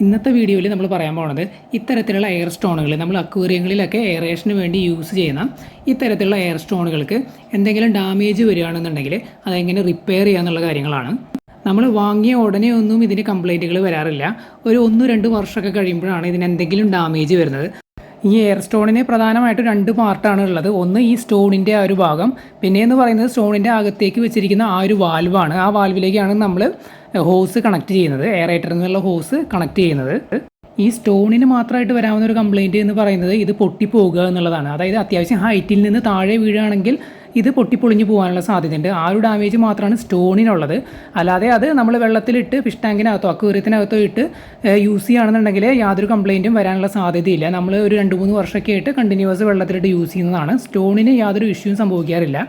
ഇന്നത്തെ വീഡിയോയിൽ നമ്മൾ പറയാൻ പോകുന്നത് ഇത്തരത്തിലുള്ള എയർ സ്റ്റോണുകൾ നമ്മൾ അക്വേറിയങ്ങളിലൊക്കെ എയറേഷന് വേണ്ടി യൂസ് ചെയ്യുന്ന ഇത്തരത്തിലുള്ള എയർ സ്റ്റോണുകൾക്ക് എന്തെങ്കിലും ഡാമേജ് വരികയാണെന്നുണ്ടെങ്കിൽ അതെങ്ങനെ റിപ്പയർ ചെയ്യാന്നുള്ള കാര്യങ്ങളാണ്. നമ്മൾ വാങ്ങിയ ഉടനെ ഒന്നും ഇതിന് കംപ്ലൈന്റുകൾ വരാറില്ല. ഒരു ഒന്ന് രണ്ട് വർഷമൊക്കെ കഴിയുമ്പോഴാണ് ഇതിന് എന്തെങ്കിലും ഡാമേജ് വരുന്നത്. ഈ എയർ സ്റ്റോണിന് പ്രധാനമായിട്ട് രണ്ട് പാർട്ടാണ് ഉള്ളത്. ഒന്ന് ഈ സ്റ്റോണിന്റെ ആ ഒരു ഭാഗം. പിന്നെ എന്ന് പറയുന്നത് സ്റ്റോണിന്റെ അകത്തേക്ക് വെച്ചിരിക്കുന്ന ആ ഒരു വാൽവാണ് ആ വാൽവിലേക്കാണ് നമ്മൾ ഹോസ് കണക്ട് ചെയ്യുന്നത് എയറേറ്ററിൽ നിന്നുള്ള ഹോസ് കണക്ട് ചെയ്യുന്നത്. ഈ സ്റ്റോണിന് മാത്രമായിട്ട് വരാവുന്ന ഒരു കംപ്ലൈന്റ് എന്ന് പറയുന്നത് ഇത് പൊട്ടിപ്പോകുക എന്നുള്ളതാണ്. അതായത് അത്യാവശ്യം ഹൈറ്റിൽ നിന്ന് താഴെ വീഴുകയാണെങ്കിൽ ഇത് പൊട്ടിപ്പൊളിഞ്ഞു പോകാനുള്ള സാധ്യതയുണ്ട്. ആ ഒരു ഡാമേജ് മാത്രമാണ് സ്റ്റോണിനുള്ളത് അല്ലാതെ അത് നമ്മൾ വെള്ളത്തിലിട്ട് ഫിഷ് ടാങ്കിനകത്തോ അക്വേറിയത്തിനകത്തോ ഇട്ട് യൂസ് ചെയ്യുകയാണെന്നുണ്ടെങ്കിൽ യാതൊരു കംപ്ലൈന്റും വരാനുള്ള സാധ്യതയില്ല. നമ്മൾ ഒരു രണ്ട് മൂന്ന് വർഷമൊക്കെ ആയിട്ട് കണ്ടിന്യൂസ് വെള്ളത്തിലിട്ട് യൂസ് ചെയ്യുന്നതാണ്. സ്റ്റോണിന് യാതൊരു ഇഷ്യൂവും സംഭവിക്കാറില്ല.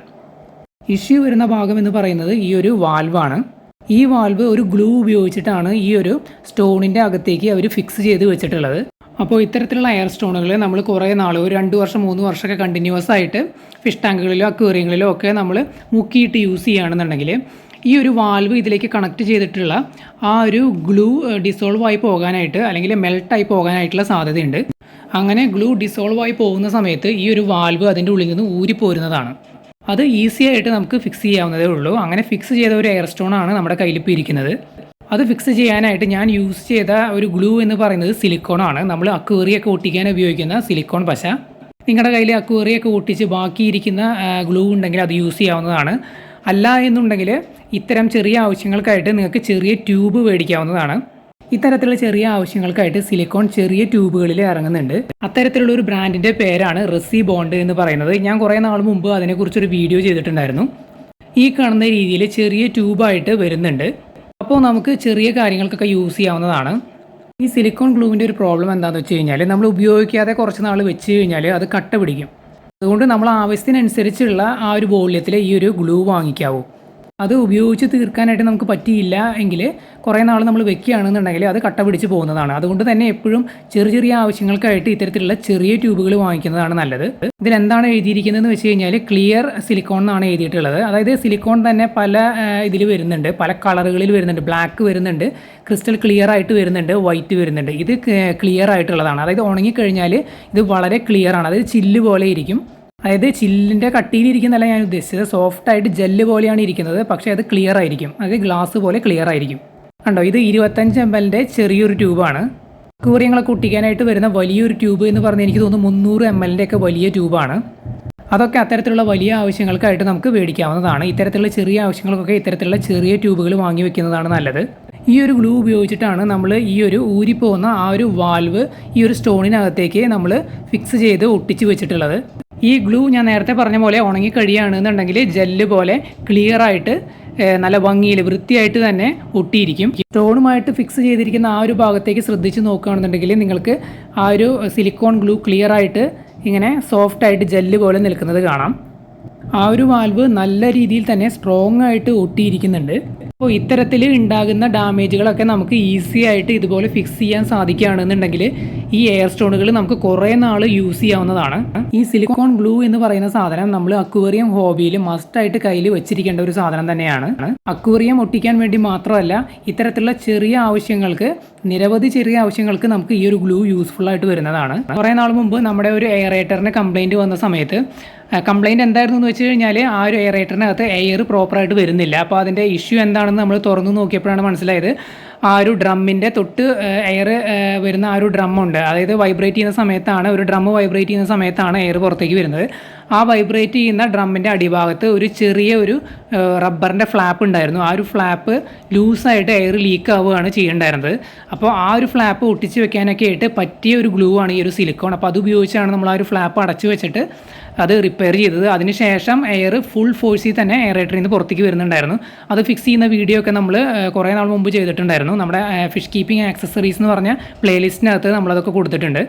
ഇഷ്യൂ വരുന്ന ഭാഗം എന്ന് പറയുന്നത് ഈ ഒരു വാൽവാണ് ഈ വാൽവ് ഒരു ഗ്ലൂ ഉപയോഗിച്ചിട്ടാണ് ഈ ഒരു സ്റ്റോണിന്റെ അകത്തേക്ക് അവർ ഫിക്സ് ചെയ്ത് വെച്ചിട്ടുള്ളത്. അപ്പോൾ ഇത്തരത്തിലുള്ള എയർ സ്റ്റോണുകൾ നമ്മൾ കുറേ നാൾ ഒരു രണ്ട് വർഷം മൂന്ന് വർഷമൊക്കെ കണ്ടിന്യൂസ് ആയിട്ട് ഫിഷ് ടാങ്കുകളിലോ അക്വേറിയങ്ങളിലോ ഒക്കെ നമ്മൾ മുക്കിയിട്ട് യൂസ് ചെയ്യുകയാണെന്നുണ്ടെങ്കിൽ ഈ ഒരു വാൽവ് ഇതിലേക്ക് കണക്ട് ചെയ്തിട്ടുള്ള ആ ഒരു ഗ്ലൂ ഡിസോൾവ് ആയി പോകാനായിട്ട് അല്ലെങ്കിൽ മെൽട്ടായി പോകാനായിട്ടുള്ള സാധ്യതയുണ്ട്. അങ്ങനെ ഗ്ലൂ ഡിസോൾവ് ആയി പോകുന്ന സമയത്ത് ഈ ഒരു വാൽവ് അതിന്റെ ഉള്ളിൽ നിന്ന് ഊരിപ്പോരുന്നതാണ്. അത് ഈസി ആയിട്ട് നമുക്ക് ഫിക്സ് ചെയ്യാവുന്നതേ ഉള്ളൂ. അങ്ങനെ ഫിക്സ് ചെയ്ത ഒരു എയർ സ്റ്റോൺ ആണ് നമ്മുടെ കയ്യിൽ ഇപ്പോൾ ഇരിക്കുന്നത്. അത് ഫിക്സ് ചെയ്യാനായിട്ട് ഞാൻ യൂസ് ചെയ്ത ഒരു ഗ്ലൂ എന്ന് പറയുന്നത് സിലിക്കോൺ ആണ്. നമ്മൾ അക്വേറിയൊക്കെ ഒട്ടിക്കാൻ ഉപയോഗിക്കുന്ന സിലിക്കോൺ പശ. നിങ്ങളുടെ കയ്യിൽ അക്വേറിയൊക്കെ ഒട്ടിച്ച് ബാക്കിയിരിക്കുന്ന ഗ്ലൂ ഉണ്ടെങ്കിൽ അത് യൂസ് ചെയ്യാവുന്നതാണ്. അല്ല എന്നുണ്ടെങ്കിൽ ഇത്തരം ചെറിയ ആവശ്യങ്ങൾക്കായിട്ട് നിങ്ങൾക്ക് ചെറിയ ട്യൂബ് മേടിക്കാവുന്നതാണ്. ഇത്തരത്തിലുള്ള ചെറിയ ആവശ്യങ്ങൾക്കായിട്ട് സിലിക്കോൺ ചെറിയ ട്യൂബുകളിൽ ഇറങ്ങുന്നുണ്ട്. അത്തരത്തിലുള്ള ഒരു ബ്രാൻഡിന്റെ പേരാണ് റെസി ബോണ്ട് എന്ന് പറയുന്നത്. ഞാൻ കുറേ നാൾ മുമ്പ് അതിനെക്കുറിച്ചൊരു വീഡിയോ ചെയ്തിട്ടുണ്ടായിരുന്നു. ഈ കാണുന്ന രീതിയിൽ ചെറിയ ട്യൂബായിട്ട് വരുന്നുണ്ട്. അപ്പോൾ നമുക്ക് ചെറിയ കാര്യങ്ങൾക്കൊക്കെ യൂസ് ചെയ്യാവുന്നതാണ്. ഈ സിലിക്കോൺ ഗ്ലൂവിന്റെ ഒരു പ്രോബ്ലം എന്താണെന്ന് വെച്ച് കഴിഞ്ഞാൽ നമ്മൾ ഉപയോഗിക്കാതെ കുറച്ച് നാൾ വെച്ച് കഴിഞ്ഞാൽ അത് കട്ട പിടിക്കും അതുകൊണ്ട് നമ്മൾ ആവശ്യത്തിനനുസരിച്ചുള്ള ആ ഒരു വോള്യത്തിൽ ഈ ഒരു ഗ്ലൂ വാങ്ങിക്കാവൂ. അത് ഉപയോഗിച്ച് തീർക്കാനായിട്ട് നമുക്ക് പറ്റിയില്ല എങ്കിൽ കുറേ നാൾ നമ്മൾ വെക്കുകയാണെന്നുണ്ടെങ്കിൽ അത് കട്ട പിടിച്ച് പോകുന്നതാണ്. അതുകൊണ്ട് തന്നെ എപ്പോഴും ചെറിയ ചെറിയ ആവശ്യങ്ങൾക്കായിട്ട് ഇത്തരത്തിലുള്ള ചെറിയ ട്യൂബുകൾ വാങ്ങിക്കുന്നതാണ് നല്ലത്. ഇതിലെന്താണ് എഴുതിയിരിക്കുന്നതെന്ന് വെച്ച് കഴിഞ്ഞാൽ ക്ലിയർ സിലിക്കോൺ എന്നാണ് എഴുതിയിട്ടുള്ളത്. അതായത് സിലിക്കോൺ തന്നെ പല ഇതിൽ വരുന്നുണ്ട്. പല കളറുകളിൽ വരുന്നുണ്ട്. ബ്ലാക്ക് വരുന്നുണ്ട്. ക്രിസ്റ്റൽ ക്ലിയർ ആയിട്ട് വരുന്നുണ്ട്. വൈറ്റ് വരുന്നുണ്ട്. ഇത് ക്ലിയർ ആയിട്ടുള്ളതാണ്. അതായത് ഉണങ്ങിക്കഴിഞ്ഞാൽ ഇത് വളരെ ക്ലിയർ ആണ്. അതായത് ചില്ല് പോലെ ഇരിക്കും. അതായത് ചില്ലിന്റെ കട്ടിയിലിരിക്കുന്നതല്ല ഞാൻ ഉദ്ദേശിച്ചത്. സോഫ്റ്റായിട്ട് ജെല്ല് പോലെയാണ് ഇരിക്കുന്നത്. പക്ഷേ അത് ക്ലിയർ ആയിരിക്കും. അത് ഗ്ലാസ് പോലെ ക്ലിയർ ആയിരിക്കും. കണ്ടോ? ഇത് ഇരുപത്തഞ്ച് എം എല്ലിന്റെ ചെറിയൊരു ട്യൂബാണ് കൂറിയങ്ങളൊക്കെ ഒട്ടിക്കാനായിട്ട് വരുന്ന വലിയൊരു ട്യൂബ് എന്ന് പറഞ്ഞാൽ എനിക്ക് തോന്നുന്നു മുന്നൂറ് എം എല്ലിന്റെ ഒക്കെ വലിയ ട്യൂബാണ് അതൊക്കെ അത്തരത്തിലുള്ള വലിയ ആവശ്യങ്ങൾക്കായിട്ട് നമുക്ക് മേടിക്കാവുന്നതാണ്. ഇത്തരത്തിലുള്ള ചെറിയ ആവശ്യങ്ങൾക്കൊക്കെ ഇത്തരത്തിലുള്ള ചെറിയ ട്യൂബുകൾ വാങ്ങി വെക്കുന്നതാണ് നല്ലത്. ഈ ഒരു ഗ്ലൂ ഉപയോഗിച്ചിട്ടാണ് നമ്മൾ ഈ ഒരു ഊരിപ്പോകുന്ന ആ ഒരു വാൽവ് ഈ ഒരു സ്റ്റോണിനകത്തേക്ക് നമ്മൾ ഫിക്സ് ചെയ്ത് ഒട്ടിച്ച് വെച്ചിട്ടുള്ളത്. ഈ ഗ്ലൂ ഞാൻ നേരത്തെ പറഞ്ഞ പോലെ ഉണങ്ങി കഴിയുകയാണെന്നുണ്ടെങ്കിൽ ജെല്ല് പോലെ ക്ലിയർ ആയിട്ട് നല്ല ഭംഗിയിൽ വൃത്തിയായിട്ട് തന്നെ ഒട്ടിയിരിക്കും. സ്റ്റോണുമായിട്ട് ഫിക്സ് ചെയ്തിരിക്കുന്ന ആ ഒരു ഭാഗത്തേക്ക് ശ്രദ്ധിച്ച് നോക്കുകയാണെന്നുണ്ടെങ്കിൽ നിങ്ങൾക്ക് ആ ഒരു സിലിക്കോൺ ഗ്ലൂ ക്ലിയർ ആയിട്ട് ഇങ്ങനെ സോഫ്റ്റായിട്ട് ജെല്ല് പോലെ നിൽക്കുന്നത് കാണാം. ആ ഒരു വാൽവ് നല്ല രീതിയിൽ തന്നെ സ്ട്രോങ് ആയിട്ട് ഒട്ടിയിരിക്കുന്നുണ്ട്. അപ്പോൾ ഇത്തരത്തിൽ ഉണ്ടാകുന്ന ഡാമേജുകളൊക്കെ നമുക്ക് ഈസി ആയിട്ട് ഇതുപോലെ ഫിക്സ് ചെയ്യാൻ സാധിക്കുകയാണെന്നുണ്ടെങ്കിൽ ഈ എയർ സ്റ്റോണുകൾ നമുക്ക് കുറേ നാൾ യൂസ് ചെയ്യാവുന്നതാണ്. ഈ സിലിക്കോൺ ഗ്ലൂ എന്ന് പറയുന്ന സാധനം നമ്മൾ അക്വേറിയം ഹോബിയിൽ മസ്റ്റായിട്ട് കയ്യിൽ വെച്ചിരിക്കേണ്ട ഒരു സാധനം തന്നെയാണ്. അക്വേറിയം ഒട്ടിക്കാൻ വേണ്ടി മാത്രമല്ല ഇത്തരത്തിലുള്ള ചെറിയ ആവശ്യങ്ങൾക്ക് നിരവധി ചെറിയ ആവശ്യങ്ങൾക്ക് നമുക്ക് ഈ ഒരു ഗ്ലൂ യൂസ്ഫുൾ ആയിട്ട് വരുന്നതാണ്. കുറേ നാൾ മുമ്പ് നമ്മുടെ ഒരു എയറേറ്ററിന് കംപ്ലൈന്റ് വന്ന സമയത്ത് കംപ്ലൈന്റ് എന്തായിരുന്നു എന്ന് വെച്ച് കഴിഞ്ഞാൽ ആ ഒരു എയറേറ്ററിനകത്ത് എയർ പ്രോപ്പറായിട്ട് വരുന്നില്ല. അപ്പോൾ അതിന്റെ ഇഷ്യൂ എന്താണെന്ന് നമ്മൾ തുറന്നു നോക്കിയപ്പോഴാണ് മനസ്സിലായത്. ആ ഒരു ഡ്രമ്മിന്റെ തൊട്ട് എയർ വരുന്ന ആ ഒരു ഡ്രമ്മുണ്ട്. അതായത് വൈബ്രേറ്റ് ചെയ്യുന്ന സമയത്താണ് ഒരു ഡ്രം വൈബ്രേറ്റ് ചെയ്യുന്ന സമയത്താണ് എയർ പുറത്തേക്ക് വരുന്നത്. ആ വൈബ്രേറ്റ് ചെയ്യുന്ന ഡ്രമ്മിന്റെ അടിഭാഗത്ത് ഒരു ചെറിയ ഒരു റബ്ബറിന്റെ ഫ്ലാപ്പ് ഉണ്ടായിരുന്നു. ആ ഒരു ഫ്ലാപ്പ് ലൂസായിട്ട് എയർ ലീക്ക് ആവുകയാണ് ചെയ്യേണ്ടായിരുന്നത്. അപ്പോൾ ആ ഒരു ഫ്ലാപ്പ് ഒട്ടിച്ച് വെക്കാനൊക്കെ ആയിട്ട് പറ്റിയ ഒരു ഗ്ലൂ ആണ് ഈ ഒരു സിലിക്കോൺ. അപ്പോൾ അത് ഉപയോഗിച്ചാണ് നമ്മൾ ആ ഒരു ഫ്ലാപ്പ് അടച്ചു വെച്ചിട്ട് അത് റിപ്പയർ ചെയ്തത്. അതിനുശേഷം എയർ ഫുൾ ഫോഴ്സിൽ തന്നെ എയറേറ്ററിൽ നിന്ന് പുറത്തേക്ക് വരുന്നുണ്ടായിരുന്നു. അത് ഫിക്സ് ചെയ്യുന്ന വീഡിയോ ഒക്കെ നമ്മൾ കുറേ നാൾ മുമ്പ് ചെയ്തിട്ടുണ്ടായിരുന്നു. നമ്മുടെ ഫിഷ് കീപ്പിംഗ് ആക്സസറീസ് എന്ന് പറഞ്ഞ പ്ലേലിസ്റ്റിനകത്ത് നമ്മളതൊക്കെ കൊടുത്തിട്ടുണ്ട്.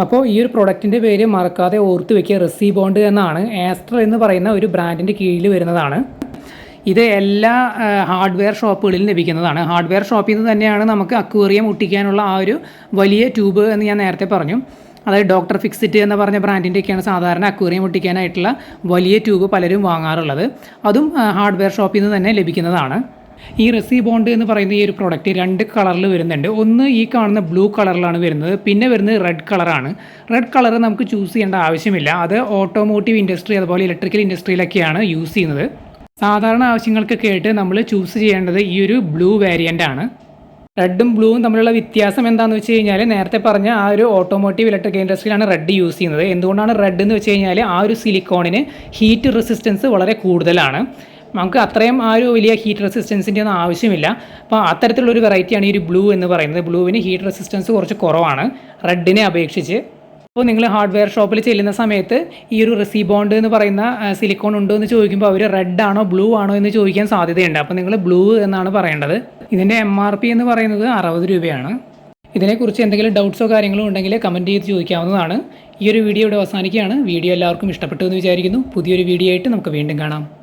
അപ്പോൾ ഈ ഒരു പ്രൊഡക്റ്റിന്റെ പേര് മറക്കാതെ ഓർത്ത് വെക്കുക. റെസി ബോണ്ട് എന്നാണ്. ആസ്ട്ര എന്ന് പറയുന്ന ഒരു ബ്രാൻഡിന്റെ കീഴിൽ വരുന്നതാണ്. ഇത് എല്ലാ ഹാർഡ്വെയർ ഷോപ്പുകളിൽ ലഭിക്കുന്നതാണ്. ഹാർഡ്വെയർ ഷോപ്പിൽ നിന്ന് തന്നെയാണ് നമുക്ക് അക്വേറിയം ഒട്ടിക്കാനുള്ള ആ ഒരു വലിയ ട്യൂബ് എന്ന് ഞാൻ നേരത്തെ പറഞ്ഞു. അതായത് ഡോക്ടർ ഫിക്സിറ്റ് എന്ന് പറഞ്ഞ ബ്രാൻഡിന്റെയൊക്കെയാണ് സാധാരണ അക്വേറിയം ഒട്ടിക്കാനായിട്ടുള്ള വലിയ ട്യൂബ് പലരും വാങ്ങാറുള്ളത്. അതും ഹാർഡ്വെയർ ഷോപ്പിൽ നിന്ന് തന്നെ ലഭിക്കുന്നതാണ്. ഈ റെസി ബോണ്ട് എന്ന് പറയുന്ന ഈ ഒരു പ്രോഡക്റ്റ് രണ്ട് കളറിൽ വരുന്നുണ്ട്. ഒന്ന് ഈ കാണുന്ന ബ്ലൂ കളറിലാണ് വരുന്നത്. പിന്നെ വരുന്നത് റെഡ് കളറാണ് റെഡ് കളർ നമുക്ക് ചൂസ് ചെയ്യേണ്ട ആവശ്യമില്ല. അത് ഓട്ടോമോട്ടീവ് ഇൻഡസ്ട്രി അതുപോലെ ഇലക്ട്രിക്കൽ ഇൻഡസ്ട്രിയിലൊക്കെയാണ് യൂസ് ചെയ്യുന്നത്. സാധാരണ ആവശ്യങ്ങൾക്കൊക്കെ ആയിട്ട് നമ്മൾ ചൂസ് ചെയ്യേണ്ടത് ഈ ഒരു ബ്ലൂ വേരിയന്റ് ആണ്. റെഡും ബ്ലൂവും തമ്മിലുള്ള വ്യത്യാസം എന്താണെന്ന് വെച്ച് കഴിഞ്ഞാൽ നേരത്തെ പറഞ്ഞ ആ ഒരു ഓട്ടോമോട്ടീവ് ഇലക്ട്രിക് ഇൻഡസ്ട്രിയിലാണ് റെഡ് യൂസ് ചെയ്യുന്നത്. എന്തുകൊണ്ടാണ് റെഡ് എന്ന് വെച്ച് കഴിഞ്ഞാൽ ആ ഒരു സിലിക്കോണിന് ഹീറ്റ് റെസിസ്റ്റൻസ് വളരെ കൂടുതലാണ്. നമുക്ക് അത്രയും ആ ഒരു വലിയ ഹീറ്റ് റെസിസ്റ്റൻസിന്റെ ഒന്നും ആവശ്യമില്ല. അപ്പോൾ അത്തരത്തിലുള്ളൊരു വെറൈറ്റിയാണ് ഈ ഒരു ബ്ലൂ എന്ന് പറയുന്നത്. ബ്ലൂവിന് ഹീറ്റ് റെസിസ്റ്റൻസ് കുറച്ച് കുറവാണ്. റെഡിനെ അപേക്ഷിച്ച്. അപ്പോൾ നിങ്ങൾ ഹാർഡ്വെയർ ഷോപ്പിൽ ചെല്ലുന്ന സമയത്ത് ഈ ഒരു റെസിബോണ്ട് എന്ന് പറയുന്ന സിലിക്കോൺ ഉണ്ടോ എന്ന് ചോദിക്കുമ്പോൾ അവർ റെഡ് ആണോ ബ്ലൂ ആണോ എന്ന് ചോദിക്കാൻ സാധ്യതയുണ്ട്. അപ്പോൾ നിങ്ങൾ ബ്ലൂ എന്നാണ് പറയേണ്ടത്. ഇതിന്റെ എം ആർ പി എന്ന് പറയുന്നത് അറുപത് രൂപയാണ്. ഇതിനെക്കുറിച്ച് എന്തെങ്കിലും ഡൗട്ട്സോ കാര്യങ്ങളോ ഉണ്ടെങ്കിൽ കമന്റ് ചെയ്ത് ചോദിക്കാവുന്നതാണ്. ഈ ഒരു വീഡിയോ ഇവിടെ അവസാനിക്കുകയാണ്. വീഡിയോ എല്ലാവർക്കും ഇഷ്ടപ്പെട്ടു എന്ന് വിചാരിക്കുന്നു. പുതിയൊരു വീഡിയോ ആയിട്ട് നമുക്ക് വീണ്ടും കാണാം.